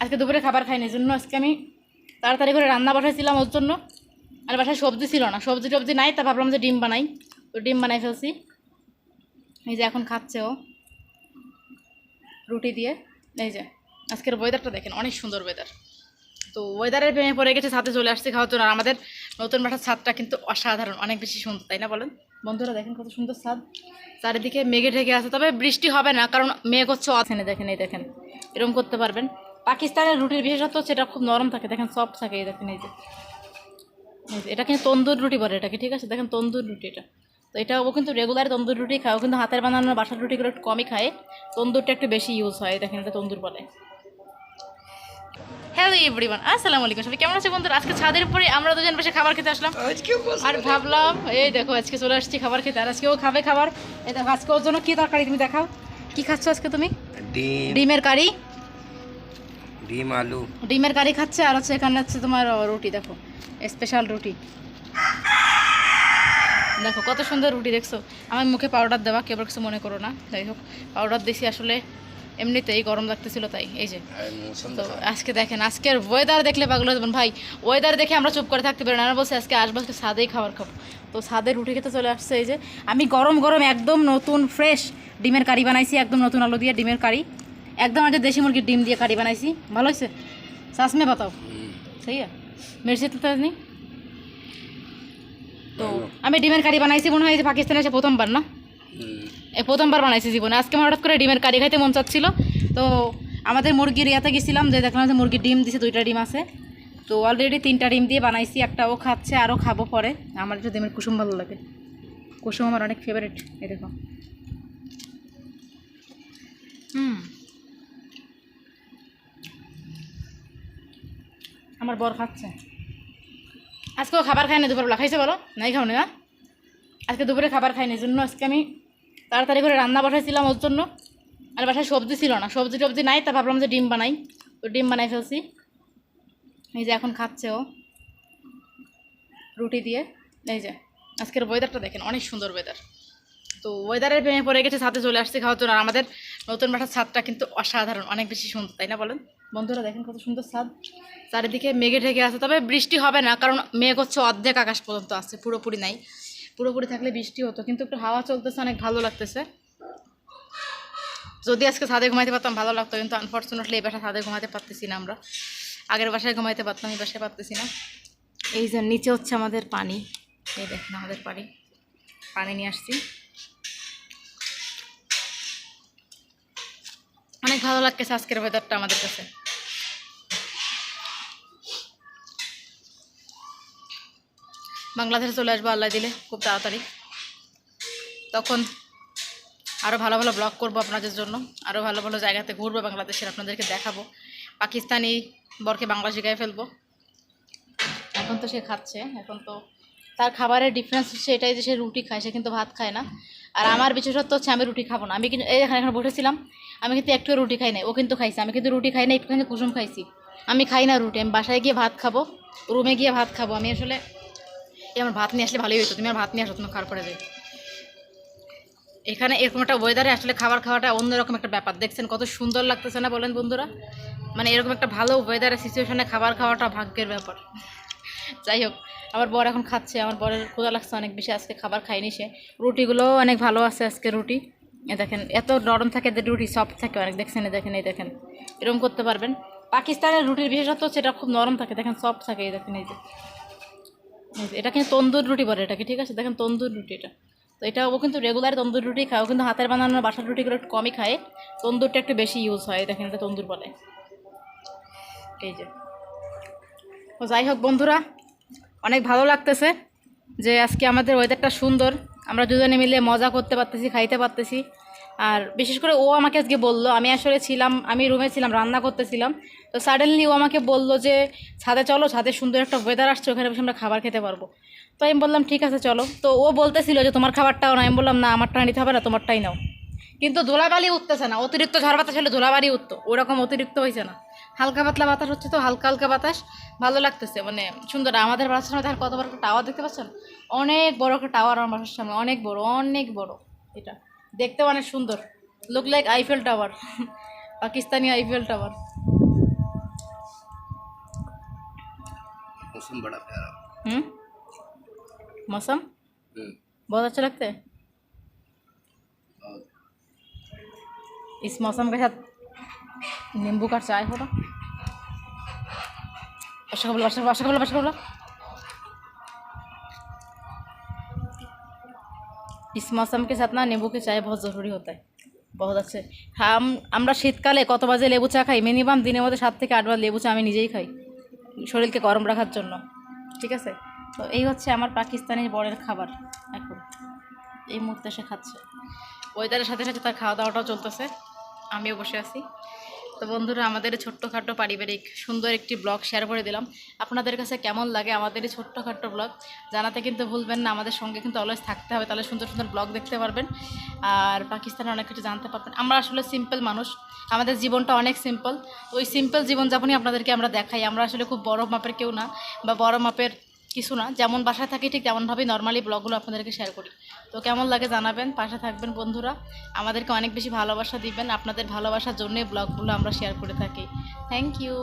আজকে দুপুরে খাবার খাইনি জন্য আজকে আমি তাড়াতাড়ি করে রান্না বসাইছিলাম ওর জন্য। আর বাসায় সবজি ছিল না, সবজি টবজি নাই, তা ভাবলাম যে ডিম বানাই। তো ডিম বানাই ফেলছি। এই যে এখন খাচ্ছে ও। রুটি দিয়ে। এই যে, আজকের ওয়েদারটা দেখেন, অনেক সুন্দর ওয়েদার তো ওয়েদারের প্রেমে পড়ে গেছে, ছাদে চলে আসছে খাওয়ার জন্য। আর আমাদের নতুন বাসার ছাদটা কিন্তু অসাধারণ, অনেক বেশি সুন্দর, তাই না বলেন? বন্ধুরা দেখেন কত সুন্দর ছাদ। চারিদিকে মেঘে ঢেকে আছে, তবে বৃষ্টি হবে না, কারণ মেঘ হচ্ছে অথেনে, দেখেন, এই দেখেন। এরকম করতে পারবেন। পাকিস্তানের রুটির বিশেষত্ব হচ্ছে এটা খুব নরম থাকে দেখেন সফট থাকে এই দেখেন এই যে। এটা কিন্তু তন্দুর রুটি বলে এটাকে ঠিক আছে? দেখেন তন্দুর রুটি এটা। তো এটা ও কিন্তু রেগুলার তন্দুর রুটি খায় ও কিন্তু হাতের বানানো বাসার রুটিগুলো একটু কমই খায়। তন্দুরটা একটু বেশি ইউজ হয় দেখেন এটা তন্দুর বলে। হ্যালো এভরিওয়ান আসসালামু আলাইকুম। সবাই কেমন আছে বন্ধুরা? আজকে ছাদের উপরে আমরা দুজন বসে খাবার খেতে আসলাম। আর ভাবলাম এই দেখো আজকে চলে আসছি খাবার খেতে। আর আজকে ও খাবে খাবার। এই দেখো আজকে ওর জন্য কি তরকারি তুমি দেখাও। কি খাচ্ছ আজকে তুমি? ডিমের কারি। ডিম আলু। ডিমের কারি খাচ্ছে আর হচ্ছে এখানে হচ্ছে তোমার রুটি দেখো। স্পেশাল রুটি। দেখো কত সুন্দর রুটি দেখছ। আমার মুখে পাউডার দেওয়া কেবল কিছু মনে করো না। যাই হোক পাউডার দিছি আসলে এমনিতেই গরম লাগতেছিল তাই এই যে। তো আজকে দেখেন আজকের ওয়েদার দেখলে পাগল হয়ে যাবেন। ভাই ওয়েদার দেখে আমরা চুপ করে থাকতে পারি না। বলছি আজকে আসব আজকে ছাদেই খাবার খাব। তো ছাদে রুটি খেতে চলে আসছে এই যে। আমি গরম গরম একদম নতুন ফ্রেশ ডিমের কারি বানাইছি একদম নতুন আলু দিয়ে ডিমের কারি। একদম আজ দেশি মুরগির ডিম দিয়ে কারি বানাইছি। ভালো হয়েছে সাস মে বাতাও। সেই মির্চি তো নেই তো আমি ডিমের কারি বানাইছি মনে হয় যে পাকিস্তানে এসে প্রথমবার না? এই প্রথমবার বানাইছি জীবনে। আজকে আমার হঠাৎ করে ডিমের কারি খাইতে মন চাচ্ছিল। তো আমাদের মুরগির ইয়াতে গেছিলাম যে দেখলাম যে মুরগির ডিম দিছে দুইটা ডিম আছে। তো অলরেডি তিনটা ডিম দিয়ে বানাইছি একটা ও খাচ্ছে আরও খাব পরে। আমার একটু ডিমের কুসুম ভালো লাগে। কুসুম আমার অনেক ফেভারিট দেখো। হুম। আমার বর খাচ্ছে। আজকেও খাবার খাই না দুপুরবেলা। খাইছে বলো? নাই খাও না? আজকে দুপুরে খাবার খাইনি জন্য আজকে আমি তাড়াতাড়ি করে রান্না বসাইছিলাম ওর জন্য। আর বাসায় সবজি ছিল না। সবজি টবজি নাই, তা ভাবলাম যে ডিম বানাই। তো ডিম বানাই ফেলছি। এই যে এখন খাচ্ছে ও। রুটি দিয়ে। এই যে, আজকের ওয়েদারটা দেখেন, অনেক সুন্দর ওয়েদার তো ওয়েদারের প্রেমে পড়ে গেছে, ছাদে চলে আসছে খাওয়ার জন্য। আর আমাদের নতুন বাসার ছাদটা কিন্তু অসাধারণ, অনেক বেশি সুন্দর, তাই না বলেন? বন্ধুরা দেখেন কত সুন্দর ছাদ। চারিদিকে মেঘে ঢেকে আছে, তবে বৃষ্টি হবে না, কারণ মেঘ হচ্ছে অর্ধেক আকাশ পর্যন্ত আছে, পুরোপুরি নাই। পুরোপুরি থাকলে বৃষ্টি হতো, কিন্তু একটু হাওয়া চলতেছে, অনেক ভালো লাগতেছে। যদি আজকে ছাদে ঘুমাইতে পারতাম, ভালো লাগতো, কিন্তু আনফর্চুনেটলি এই বাসায় ছাদে ঘুমাতে পারতেছি না আমরা। আগের বাসায় ঘুমাইতে পারতাম, এই বাসায় পারতেছি না। এই যে নিচে হচ্ছে আমাদের পানি, এই দেখেন আমাদের পানি। পানি নিয়ে আসছি। অনেক ভালো লাগতেছে আজকের ওয়েদারটা আমাদের কাছে। বাংলাদেশে চলে আসব, আল্লাহ দিলে খুব তাড়াতাড়ি। তখন আরও ভালো ভালো ব্লগ করব আপনাদের জন্য আরও ভালো ভালো জায়গাতে ঘুরবো বাংলাদেশের, আপনাদেরকে দেখাবো। পাকিস্তানি বরকে বাংলা শেখায় ফেলব। এখন তো সে খাচ্ছে, এখন তো তার খাবারের ডিফারেন্স হচ্ছে এটাই যে সে রুটি খায়, সে কিন্তু ভাত খায় না। আর আমার বিশেষত্ব হচ্ছে আমি রুটি খাব না। আমি কিন্তু এখানে এখানে বসেছিলাম, আমি কিন্তু একটু রুটি খাই নাই, ও কিন্তু খাইছে, আমি কিন্তু রুটি খাই না একটুখানি কুসুম খাইছি। আমি খাই না রুটি, আমি বাসায় গিয়ে ভাত খাব, রুমে গিয়ে ভাত খাব। আমি আসলে এই আমার ভাত নিয়ে আসলে ভালোই হতো তুমি আমার ভাত নিয়ে আসো তোমার খাওয়ার পরে দেবে এখানে এরকম একটা ওয়েদারে আসলে খাবার খাওয়াটা অন্যরকম একটা ব্যাপার। দেখছেন কত সুন্দর লাগতেছে না বলেন বন্ধুরা? মানে এরকম একটা ভালো ওয়েদারে সিচুয়েশনে খাবার খাওয়াটা ভাগ্যের ব্যাপার। যাই হোক আমার বর এখন খাচ্ছে। আমার বরের ক্ষুধা লাগছে অনেক বেশি আজকে খাবার খায়নি সে। রুটিগুলোও অনেক ভালো আছে আজকে রুটি। এ দেখেন এত নরম থাকে যে রুটি সফট থাকে অনেক। দেখছেন এই দেখেন এই দেখেন। এরকম করতে পারবেন। পাকিস্তানের রুটির বিশেষত্ব সেটা খুব নরম থাকে। দেখেন সফট থাকে এই দেখেন এই যে, এটা কিন্তু তন্দুর রুটি বলে এটাকে, ঠিক আছে? দেখেন তন্দুর রুটি এটা। তো এটা ও কিন্তু রেগুলার তন্দুর রুটি খায়, ও কিন্তু হাতের বানানো বাসার রুটিগুলো একটু কমই খায়। তন্দুরটা একটু বেশি ইউজ হয়, দেখেন এটা তন্দুর বলে। এই যে। তো যাই হোক বন্ধুরা, অনেক ভালো লাগতেছে যে আজকে আমাদের ওয়েদারটা সুন্দর। আমরা দুজনে মিলে মজা করতে পারতেছি, খাইতে পারতেছি। আর বিশেষ করে ও আমাকে আজকে বলল, আমি আসলে ছিলাম, আমি রুমে ছিলাম, রান্না করতেছিলাম। তো সাডেনলি ও আমাকে বলল যে, ছাদে চলো, ছাদে সুন্দর একটা ওয়েদার আসছে, ওখানে বসে আমরা খাবার খেতে পারব। তো আমি বললাম, ঠিক আছে, চলো। তো ও বলতেছিল যে, তোমার খাবারটাও না। আমি বললাম, না, আমারটা নিতে হবে না, তোমারটাই নাও। কিন্তু ধুলাবালি উঠতেছে না, অতিরিক্ত ঝড় বাতাস হলে ধুলাবালি উঠতো, ওরকম অতিরিক্ত হয়েছে না। হালকা পাতলা বাতাস হচ্ছে তো, হালকা হালকা বাতাস, ভালো লাগতেছে মানে সুন্দর। আমাদের বাসার সামনে কত বড় একটা টাওয়ার দেখতে পাচ্ছেন? অনেক বড় একটা টাওয়ার আমার বাসার সামনে, অনেক বড় অনেক বড় এটা। দেখতে অনেক সুন্দর। Look like Eiffel Tower Pakistani Eiffel Tower মৌসুম? বড়া প্যারা হুম আচ্ছা লাগতে ইস কে সাথ নিম্বু কা চা হলো আশা বলো আশা इस मौसम के साथ ना नींबू की चाय बहुत ज़रूरी होता है बहुत अच्छे हम আমরা শীতকালে কত বাজে লেবু চা খাই মিনিমাম দিনের মধ্যে সাত থেকে আটবার লেবু চা আমি নিজেই খাই শরীরকে গরম রাখার জন্য ঠিক আছে তো এই হচ্ছে আমার পাকিস্তানি বরের খাবার এখন এই মুহূর্তে সে খাচ্ছে ওয়েদারের সাথে সাথে তার খাওয়া দাওয়াটাও চলতেছে আমিও বসে আছি তো বন্ধুরা, আমাদের এই ছোট্টখাট্টো পারিবারিক সুন্দর একটি ব্লগ শেয়ার করে দিলাম। আপনাদের কাছে কেমন লাগে আমাদের এই ছোট্টখাট্টো ব্লগ? জানাতে কিন্তু ভুলবেন না, আমাদের সঙ্গে কিন্তু অলওয়েজ থাকতে হবে। তাহলে সুন্দর সুন্দর ব্লগ দেখতে পারবেন। আর পাকিস্তানে অনেক কিছু জানতে পারবেন। আমরা আসলে সিম্পল মানুষ। আমাদের জীবনটা অনেক সিম্পল ওই সিম্পল জীবনযাপনই আপনাদেরকে আমরা দেখাই। আমরা আসলে খুব বড় মাপের কেউ না, বা বড় মাপের কিছু না, যেমন বাসায় থাকি ঠিক তেমনভাবেই নর্মালি ব্লগগুলো আপনাদেরকে শেয়ার করি। তো কেমন লাগে জানাবেন, পাশে থাকবেন বন্ধুরা। আমাদেরকে অনেক বেশি ভালোবাসা দিবেন, আপনাদের ভালোবাসার জন্যে ব্লগগুলো আমরা শেয়ার করে থাকি। Thank you